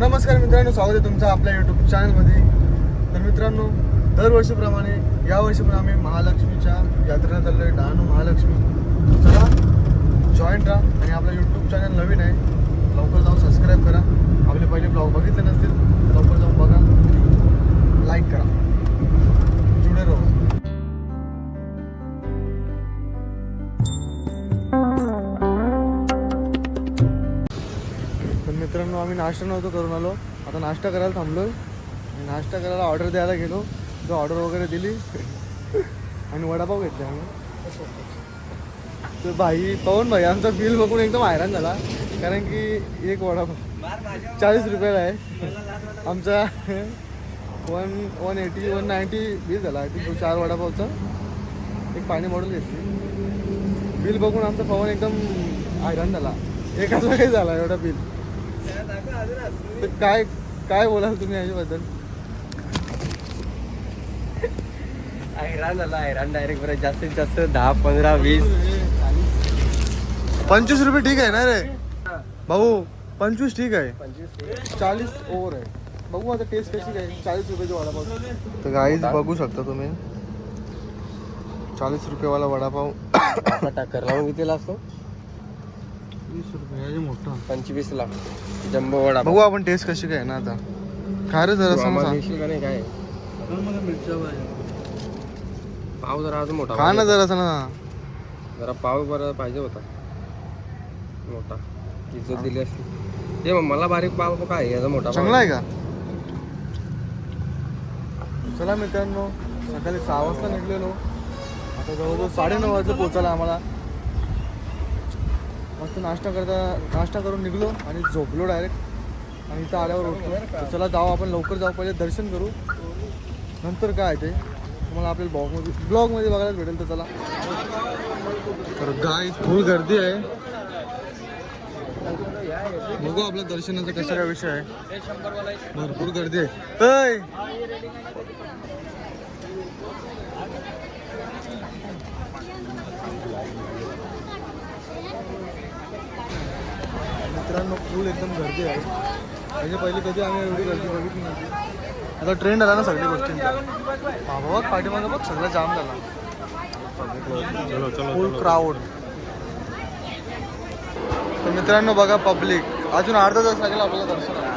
नमस्कार मित्रांनो स्वागत आहे तुमचं आपल्या यूट्यूब चॅनलमध्ये तर मित्रांनो दरवर्षीप्रमाणे यावर्षी पण आम्ही महालक्ष्मीच्या यात्रेला चाललो आहे डहाणू महालक्ष्मी. चला जॉईन राहा आणि आपलं यूट्यूब चॅनल नवीन आहे लवकर जाऊन सबस्क्राईब करा. आपले पहिले ब्लॉग बघितले नसतील लवकर जाऊन बघा. नाश्ता नव्हतो करून आलो. आता नाश्ता करायला थांबलो आहे नाश्ता करायला ऑर्डर द्यायला गेलो. तो ऑर्डर वगैरे दिली. आणि वडापाव घेतले आम्ही. तर भाई पवन भाई आमचा बिल बघून एकदम हैराण झाला. कारण की एक वडापाव चाळीस रुपयाला आहे. आमचा one one eighty one ninety bill झाला. तो चार वडापावचं. एक पाणी बॉटल घेतली. बिल बघून आमचा पवन एकदम हैराण झाला. एकाच काही झाला एवढा बिल तर काय काय बोलाल तुम्ही याच्याबद्दल? हैराण झाला हैराण डायरेक्ट बरं जास्तीत जास्त दहा पंधरा वीस. पंचवीस रुपये ठीक आहे ना रे? भाऊ पंचवीस ठीक आहे. चाळीस ओव्हर आहे. बघू आता टेस्ट कशी काय चाळीस रुपयाची वडापाव. तर गाईज बघू शकता तुम्ही. चाळीस रुपयेवाला वडापाव टाकर लावून कितीला असतो वीस रुपये मोठा. पंचवीस जम्बो वडा. बघू आपण टेस्ट कशी काय ना आता. काय रे जरा नाही काय? पाव जरा अजून मोठा खा ना. जरा ना. जरा पाव बरं पाहिजे होता. मोठा. इज्जत दिली असती. ते मग मला बारीक पाव काय याचा मोठा. चांगला आहे. का? चला मित्रांनो सकाळी सहा वाजता निघलेलो. आता जवळजवळ साडेनऊ वाजता पोचायला आम्हाला. मस्त नाश्ता करता नाश्ता करून निघलो आणि झोपलो डायरेक्ट आणि इथं आल्यावर उठलो. चला जाऊ आपण लवकर जाऊ. पहिले दर्शन करू. नंतर काय ते? तुम्हाला आपल्या ब्लॉगमध्ये ब्लॉगमध्ये बघायला भेटेल तर चला. तर गाय फुल गर्दी आहे. बघू आपल्या दर्शनाचा कसा काय विषय आहे. भरपूर गर्दी आहे. मित्रांनो फुल एकदम गर्दी आहे. म्हणजे पहिले कधी आम्ही एवढी गर्दी बघितली नव्हती. आता ट्रेंड आला ना सगळ्या गोष्टींचा. बाबा पाठीमागं बघ सगळा जाम झाला. फुल क्राऊड तर मित्रांनो बघा पब्लिक अजून अर्धा तास लागेल आपल्याला दर्शनाला.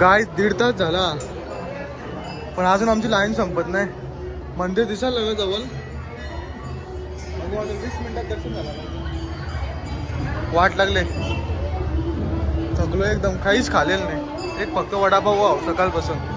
गाय दीड तास झाला. पण अजून आमची लाईन संपत नाही. मंदिर दिसायला लागलं जवळ. वीस मिनिटात दर्शन झालं. वाट लागले. थकलो एकदम. काहीच खालेलं नाही. एक फक्त वडापाव वाव सकाळपासून.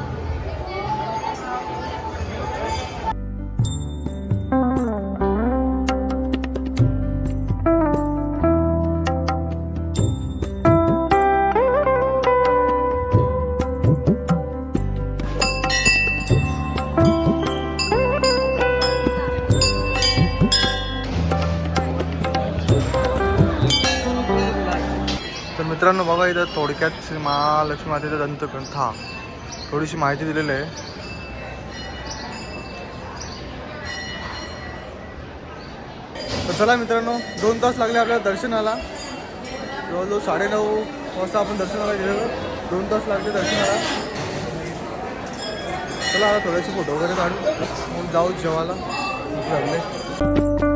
मित्रांनो बघा इथं थोडक्यात श्री महालक्ष्मी मातेचा दंतकंथा. थोडीशी माहिती दिलेली आहे. तर चला मित्रांनो दोन तास लागले आपल्याला दर्शनाला. जवळजवळ साडेनऊ वाजता आपण दर्शनाला गेलेलो. दोन तास लागले दर्शनाला. चला आता थोडेसे फोटो वगैरे काढू. मग जाऊ जेवायला. लागले.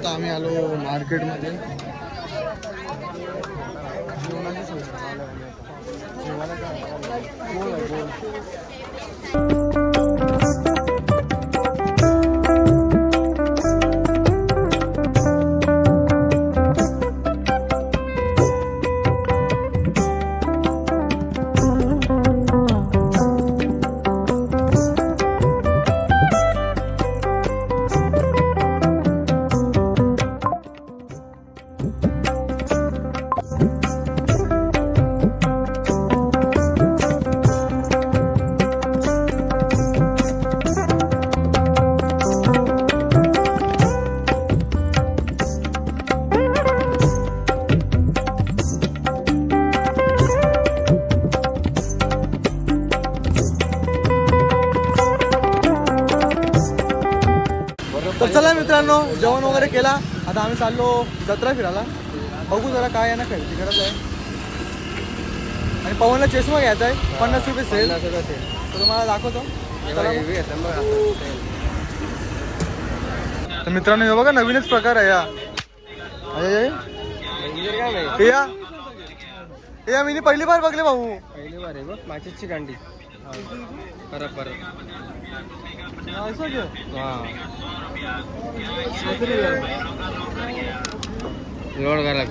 आता आम्ही आलो मार्केटमध्ये. केला. आता आम्ही चाललो जत्रा फिरायला. बघू जरा काय आहे ना खरेदी करायचं आहे. आणि पवनला चष्मा घ्यायचा आहे. पन्नास रुपये सेल. तर तुम्हाला दाखवतो. चला. तर मित्रांनो हे बघा नवीनच प्रकार आहे या अरे, या. या मी पहिली बार बघले भाऊ. पहिली बार आहे बघ कांडी परत परत हा। लोड करा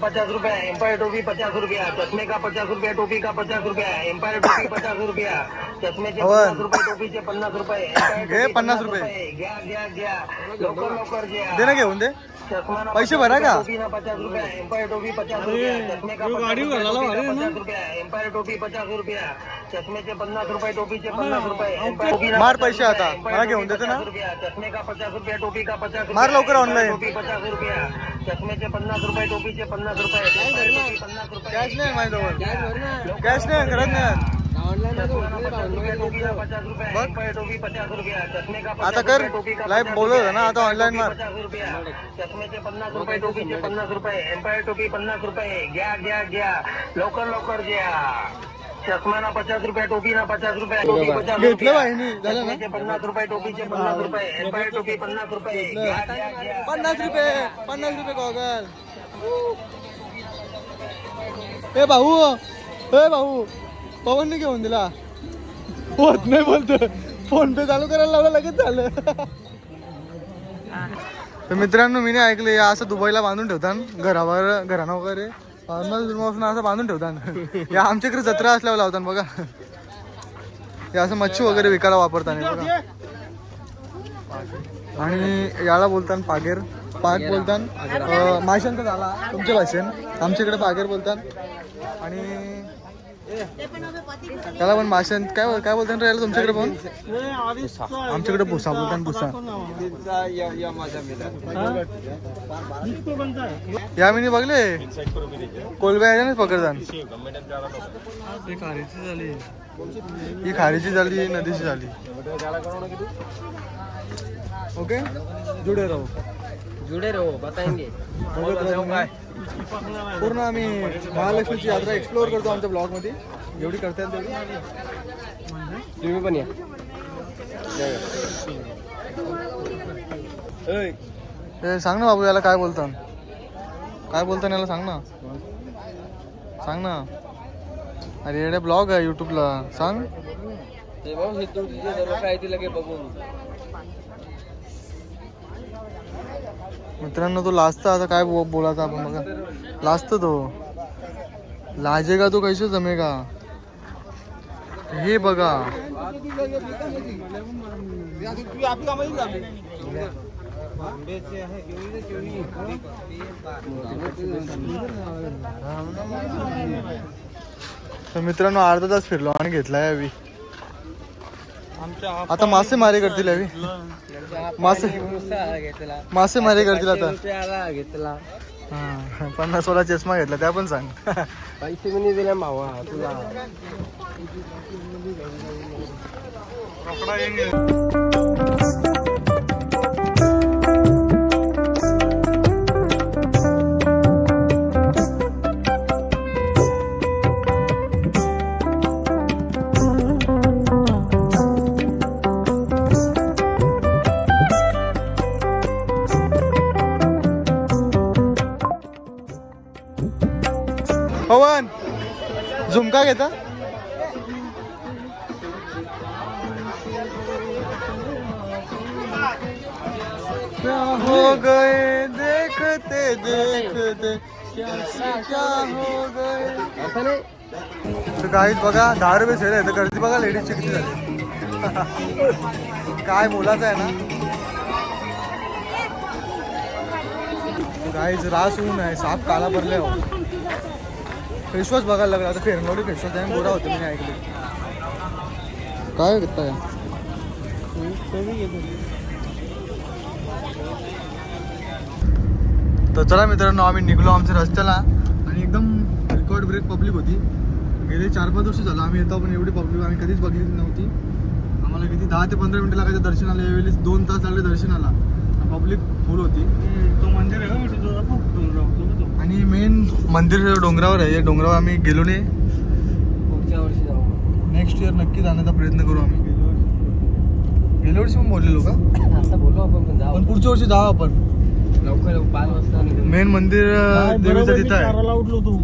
पचास रुपया एम्पायर टोपी पचास रुपया चश्मे का पचास रुपया टोपी का पचास रुपया एम्पायर टोपी पचास रुपया। टोपीचे पन्नास रुपये घे टोपी पन्नास रुपये. घ्या घ्या घ्या लवकर लवकर घ्या दे ना घेऊन दे पैसे भरा का? पचास रुपया एम्पायर टोपी पचास रुपया चष्मे का पचास रुपया, एम्पायर टोपी पचास रुपया चष्मेचे पन्नास रुपये टोपीचे पन्नास रुपये टोपी ना मार पैसे आता. मला घेऊन देतो ना? चष्मे का पचास रुपया टोपी का पचास रुपया मार लवकर. टोपी पचास रुपया चष्मेचे पन्नास रुपये टोपीचे पन्नास रुपये टोपी पन्नास रुपये कॅश नाही माझ्याजवळ कॅश नाही नाही आता कर. लाईव्ह बोलत ना, आता ऑनलाईन मार. चष्म्याचे पन्नास रुपये टोपीचे पन्नास रुपये एम्पायर टोपी पन्नास रुपये घ्या घ्या घ्या लवकर लवकर घ्या चष्मा ना पचास रुपये टोपी ना पचास रुपये टोपी पचास रुपये पन्नास रुपये टोपीचे पन्नास रुपये एम्पायर टोपी पन्नास रुपये पन्नास रुपये पन्नास रुपये गॉगल ए भाऊ ए भाऊ पवनने घेऊन दिला. होत नाही बोलतो फोन पे चालू करायला लावला लगेच झालं. तर मित्रांनो मी नाही ऐकलं या असं दुबईला बांधून ठेवतात घरावर घरानं वगैरे. नॉर्मल असं बांधून ठेवतात या आमच्याकडे जत्रा असल्यावर लावतात बघा. हे असं मच्छी वगैरे विकायला वापरतात बघा. आणि याला बोलतात पागेर. पाग बोलतात माशांचा झाला. तुमच्या भाषेन. आमच्याकडे पागेर बोलतात आणि त्याला पण माशां काय काय बोलतात रे याला तुमच्याकडे पण? आमच्याकडे भुसा बोलतात भुसा. या मी बघले. कोलब्या ह्याच्यानेच पकडतात ही खारीची झाली नदीची झाली ओके? जुडे राहू. जुडे रहो बताएंगे। बघत. पूर्ण आम्ही महालक्ष्मीची यात्रा एक्सप्लोअर करतो आमच्या ब्लॉगमध्ये एवढी करता येईल तेवढी? तुम्ही पण या. ए, सांग ना बाबू याला काय बोलतात काय बोलतात याला सांग ना. सांग ना. अरे येडे ब्लॉग आहे युट्यूबला सांग. ते बघ हे तू तुझे सर्व काय ते लगे बघून. मित्रांनो तो लाजता आता काय बो- बोलायचा आपण बघा. लाजतो तो. लाजेगा तो कैसे जमेगा? हे बघा. तर मित्रांनो, अर्धा तास फिरलो आणि घेतलाय आता मासेमारी करतील यावी मासे मासेमारी करतील आता. घेतला. पन्नास वाला चष्मा घेतला त्या पण सांग. पैसे मी दिले मावा तुला. क्या हो गए? देखते देखते। क्या हो गए? तर काहीच बघा दहा रुपये सेल आहे. तर गर्दी बघा लेडीजची किती झाली. काय बोलायचं आहे ना? काहीच रास ऊन आहे. साप काला भरले हो. फेसवॉश बघायला लागला. आता फेरनवडी फेसवॉश आहे गोरा होते मी ऐकले. काय घेता तर चला मित्रांनो आम्ही निघलो आमच्या रस्त्याला आणि एकदम रेकॉर्ड ब्रेक पब्लिक होती. गेले चार पाच वर्ष झालं. आम्ही येतो पण एवढी पब्लिक आम्ही कधीच बघली नव्हती. आम्हाला किती दहा ते पंधरा मिनिटं लागायचं दर्शनाला. यावेळी दोन तास लागले दर्शनाला. पब्लिक फुल होती. तो मंदिर आहे डोंगरावर. आणि मेन मंदिर डोंगरावर आहे. या डोंगरावर आम्ही गेलो नाही. पुढच्या वर्षी जाऊ. नेक्स्ट इयर नक्की जाण्याचा प्रयत्न करू आम्ही. गेल्या वर्षी. पण बोललेलो का? आता बोलू आपण पण जाऊ. पण पुढच्या वर्षी जाऊ आपण. लवकर पाच वाजता. मेन मंदिर देवीचं तिथं आहे. उठलो तू